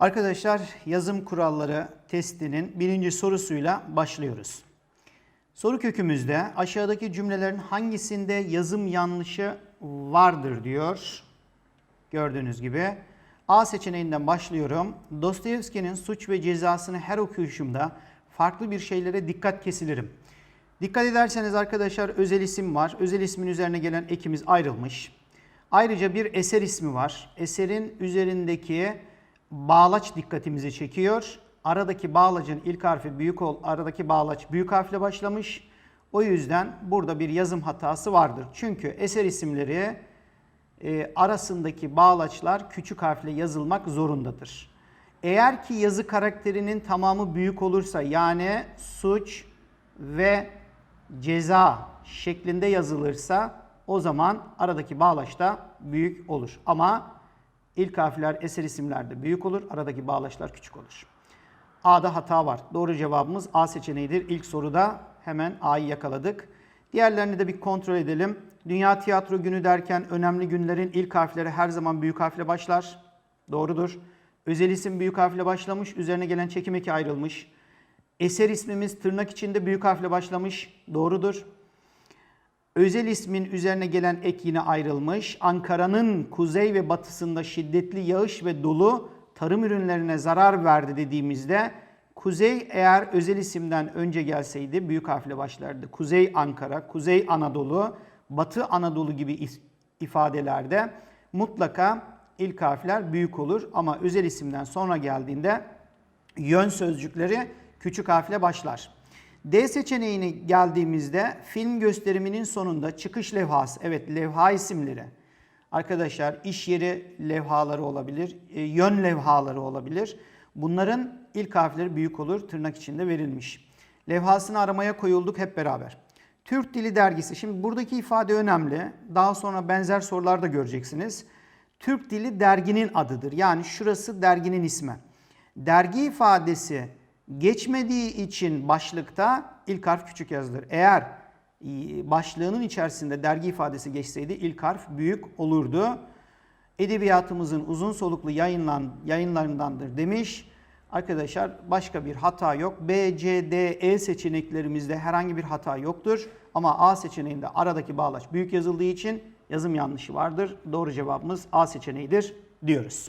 Arkadaşlar yazım kuralları testinin birinci sorusuyla başlıyoruz. Soru kökümüzde aşağıdaki cümlelerin hangisinde yazım yanlışı vardır diyor. Gördüğünüz gibi. A seçeneğinden başlıyorum. Dostoyevski'nin suç ve cezasını her okuyuşumda farklı bir şeylere dikkat kesilirim. Dikkat ederseniz arkadaşlar özel isim var. Özel ismin üzerine gelen ekimiz ayrılmış. Ayrıca bir eser ismi var. Eserin üzerindeki bağlaç dikkatimizi çekiyor. Aradaki bağlacın ilk harfi büyük ol, aradaki bağlaç büyük harfle başlamış. O yüzden burada bir yazım hatası vardır. Çünkü eser isimleri e, arasındaki bağlaçlar küçük harfle yazılmak zorundadır. Eğer ki yazı karakterinin tamamı büyük olursa yani suç ve ceza şeklinde yazılırsa o zaman aradaki bağlaç da büyük olur. Ama ilk harfler eser isimlerde büyük olur, aradaki bağlaçlar küçük olur. A'da hata var. Doğru cevabımız A seçeneğidir. İlk soruda hemen A'yı yakaladık. Diğerlerini de bir kontrol edelim. Dünya Tiyatro Günü derken önemli günlerin ilk harfleri her zaman büyük harfle başlar. Doğrudur. Özel isim büyük harfle başlamış, üzerine gelen çekim eki ayrılmış. Eser ismimiz tırnak içinde büyük harfle başlamış. Doğrudur. Özel ismin üzerine gelen ek yine ayrılmış. Ankara'nın kuzey ve batısında şiddetli yağış ve dolu tarım ürünlerine zarar verdi dediğimizde kuzey eğer özel isimden önce gelseydi büyük harfle başlardı. Kuzey Ankara, Kuzey Anadolu, Batı Anadolu gibi ifadelerde mutlaka ilk harfler büyük olur ama özel isimden sonra geldiğinde yön sözcükleri küçük harfle başlar. D seçeneğine geldiğimizde film gösteriminin sonunda çıkış levhası, evet levha isimleri. Arkadaşlar iş yeri levhaları olabilir, e, yön levhaları olabilir. Bunların ilk harfleri büyük olur, tırnak içinde verilmiş. Levhasını aramaya koyulduk hep beraber. Türk Dili Dergisi, şimdi buradaki ifade önemli. Daha sonra benzer sorularda göreceksiniz. Türk Dili derginin adıdır. Yani şurası derginin ismi. Dergi ifadesi geçmediği için başlıkta ilk harf küçük yazılır. Eğer e, başlığının içerisinde dergi ifadesi geçseydi ilk harf büyük olurdu. Edebiyatımızın uzun soluklu yayınlan, yayınlarındandır demiş. Arkadaşlar başka bir hata yok. B, C, D, E seçeneklerimizde herhangi bir hata yoktur. Ama A seçeneğinde aradaki bağlaç büyük yazıldığı için yazım yanlışı vardır. Doğru cevabımız A seçeneğidir diyoruz.